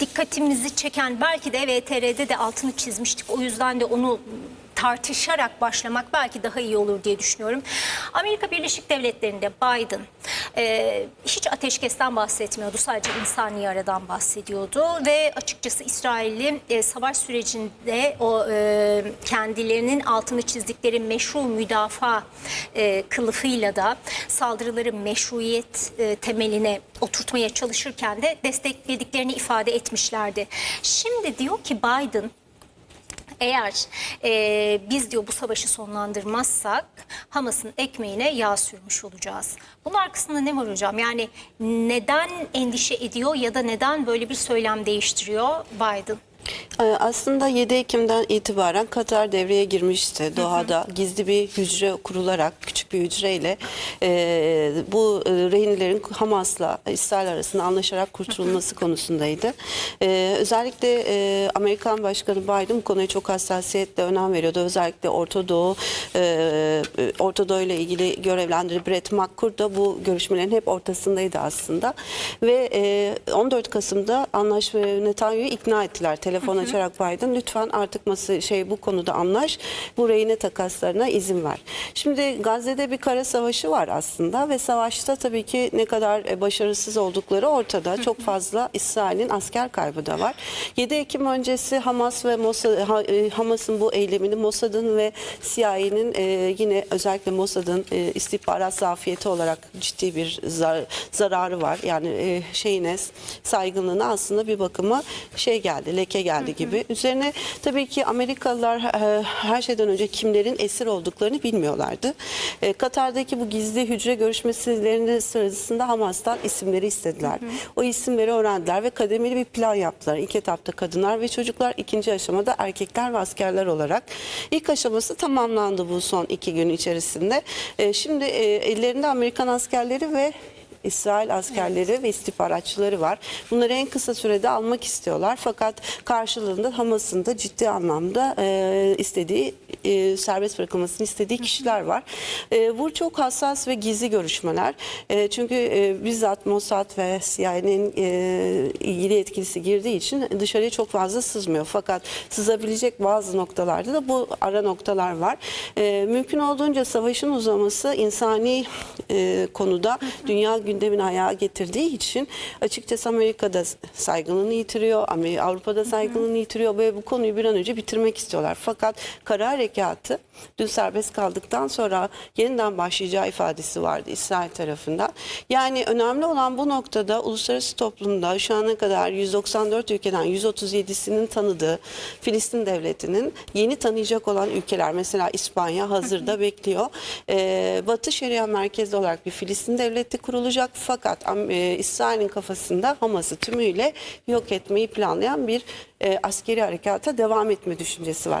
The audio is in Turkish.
dikkatimizi çeken belki de VTR'de de altını çizmiştik. O yüzden de onu tartışarak başlamak belki daha iyi olur diye düşünüyorum. Amerika Birleşik Devletleri'nde Biden e, hiç ateşkesten bahsetmiyordu. Sadece insani yaradan bahsediyordu ve açıkçası İsrail'i e, savaş sürecinde o e, kendilerinin altını çizdikleri meşru müdafaa e, kılıfıyla da saldırıları meşruiyet e, temeline oturtmaya çalışırken de desteklediklerini ifade etmişlerdi. Şimdi diyor ki Biden eğer e, biz diyor bu savaşı sonlandırmazsak Hamas'ın ekmeğine yağ sürmüş olacağız. Bunun arkasında ne var hocam? Yani neden endişe ediyor ya da neden böyle bir söylem değiştiriyor Biden? Ee, Aslında 7 Ekim'den itibaren Katar devreye girmişti. Doha'da gizli bir hücre kurularak küçük bir hücreyle e, bu e, rehinlerin Hamas'la İsrail arasında anlaşarak kurtulması konusundaydı. E, özellikle e, Amerikan Başkanı Biden bu konuya çok hassasiyetle önem veriyordu. Özellikle Orta Doğu, e, e, Orta Doğu ile ilgili görevlendirdiği Brett McCord da bu görüşmelerin hep ortasındaydı aslında. Ve e, 14 Kasım'da anlaşma Netanyahu'yu ikna ettiler. Telefon açarak Biden lütfen artık masa şey bu konuda anlaş. Bu rehine takaslarına izin ver. Şimdi Gazze'de bir kara savaşı var aslında ve savaşta tabii ki ne kadar e, başarısız oldukları ortada. Çok fazla İsrail'in asker kaybı da var. 7 Ekim öncesi Hamas ve Mossad, e, Hamas'ın bu eylemini Mossad'ın ve CIA'nin e, yine özellikle Mossad'ın e, istihbarat zafiyeti olarak ciddi bir zar- zararı var. Yani e, şeyine saygınlığına aslında bir bakıma şey geldi, leke geldi gibi. Üzerine tabii ki Amerikalılar e, her şeyden önce kimlerin esir olduklarını bilmiyorlardı. E, Katar'daki bu gizli hücre görüşmelerinin sırasında Hamas'tan isimleri istediler. O isimleri öğrendiler ve kademeli bir plan yaptılar. İlk etapta kadınlar ve çocuklar, ikinci aşamada erkekler ve askerler olarak. İlk aşaması tamamlandı bu son iki gün içerisinde. E, Şimdi e, ellerinde Amerikan askerleri ve İsrail askerleri ve istihbaratçıları var. Bunları en kısa sürede almak istiyorlar. Fakat karşılığında Hamas'ın da ciddi anlamda e, istediği e, serbest bırakılmasını istediği kişiler var. E, bu çok hassas ve gizli görüşmeler. E, çünkü e, bizzat Mossad ve CIA'nin e, ilgili yetkilisi girdiği için dışarıya çok fazla sızmıyor. Fakat sızabilecek bazı noktalarda da bu ara noktalar var. E, mümkün olduğunca savaşın uzaması insani e, konuda dünya gündemine ayağa getirdiği için açıkçası Amerika'da saygınlığını yitiriyor, Avrupa'da saygınlığını yitiriyor ve bu konuyu bir an önce bitirmek istiyorlar. Fakat kara harekatı dün serbest kaldıktan sonra yeniden başlayacağı ifadesi vardı İsrail tarafından. Yani önemli olan bu noktada uluslararası toplumda şu ana kadar 194 ülkeden 137'sinin tanıdığı Filistin devletinin yeni tanıyacak olan ülkeler mesela İspanya hazırda bekliyor. Ee, Batı Şeria merkezli olarak bir Filistin devleti kurulacak fakat Am- e, İsrail'in kafasında Hamas'ı tümüyle yok etmeyi planlayan bir e, askeri harekata devam etme düşüncesi var.